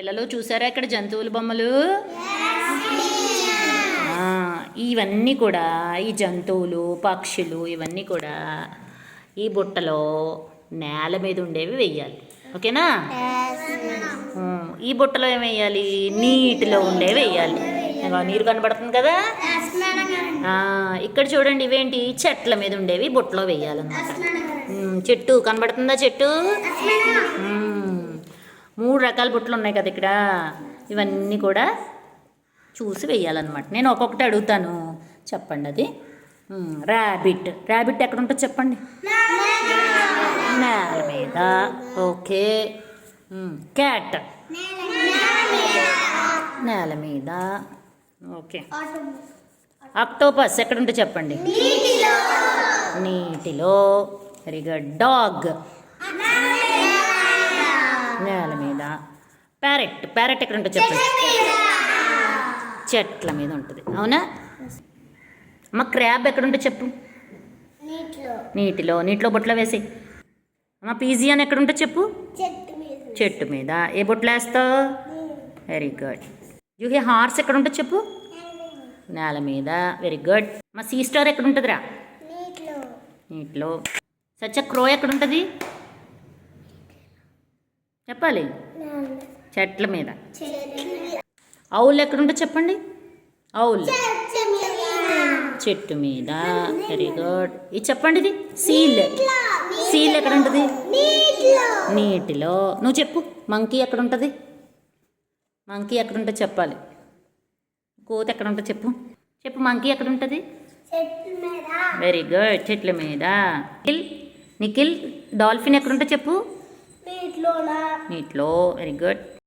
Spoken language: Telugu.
పిల్లలు చూసారా ఇక్కడ జంతువుల బొమ్మలు? ఇవన్నీ కూడా ఈ జంతువులు పక్షులు ఇవన్నీ కూడా ఈ బుట్టలో నేల మీద ఉండేవి వెయ్యాలి. ఓకేనా? ఈ బుట్టలో ఏం వేయాలి నీటిలో ఉండేవి వేయాలి నీరు కనబడుతుంది కదా? ఇక్కడ చూడండి ఇవేంటి? చెట్ల మీద ఉండేవి బుట్టలో వేయాలన్నమాట చెట్టు కనబడుతుందా చెట్టు? మూడు రకాల బుట్టలు ఉన్నాయి కదా ఇక్కడ. ఇవన్నీ కూడా చూసి వేయాలన్నమాట నేను ఒక్కొక్కటి అడుగుతాను. చెప్పండి అది. ర్యాబిట్ ర్యాబిట్ ఎక్కడ ఉంటుందో చెప్పండి? నేల మీద. ఓకే. క్యాట్ నేల మీద. ఓకే. అక్టోపస్ ఎక్కడ ఉంటే చెప్పండి? నీటిలో. వెరీ గుడ్ డాగ్ నేల మీద. ప్యారెట్ ప్యారెట్ ఎక్కడ ఉంటే చెప్పండి. చెట్ల మీద. ఉంటుంది. అవునా? అమ్మ క్రాబ్ ఎక్కడ ఉంటే చెప్పు. నీటిలో. నీటిలో. బొట్లో వేసి. అమ్మ పీజియన్ ఎక్కడ ఉంటే చెప్పు. చెట్టు మీద. ఏ బొట్లు వేస్తావు? వెరీ గుడ్ జూహి హార్స్ ఎక్కడ ఉంటుంది చెప్పు. నేల మీద. వెరీ గుడ్ మా సీ స్టార్ ఎక్కడ ఉంటుందిరా? నీటిలో. నీటిలో. సచ్చ క్రో ఎక్కడ ఉంటుంది? చెప్పాలి? చెట్ల మీద. అవుల్ ఎక్కడ ఉంటుంది చెప్పండి? అవుల్ చెట్టు మీద. వెరీ గుడ్ ఇది చెప్పండి ఇది. సీల్. సీల్ ఎక్కడ ఉంటుంది నీటిలో. నువ్వు చెప్పు. మంకీ ఎక్కడ ఉంటుంది మంకీ ఎక్కడ ఉంటుంది చెప్పాలి. కోతి ఎక్కడ ఉంటుంది చెప్పు. చెప్పు మంకీ ఎక్కడ ఉంటుంది వెరీ గుడ్ చెట్ల మీద. నిఖిల్ నిఖిల్ డాల్ఫిన్ ఎక్కడ ఉంటుంది చెప్పు. నీటిలో వెరీ గుడ్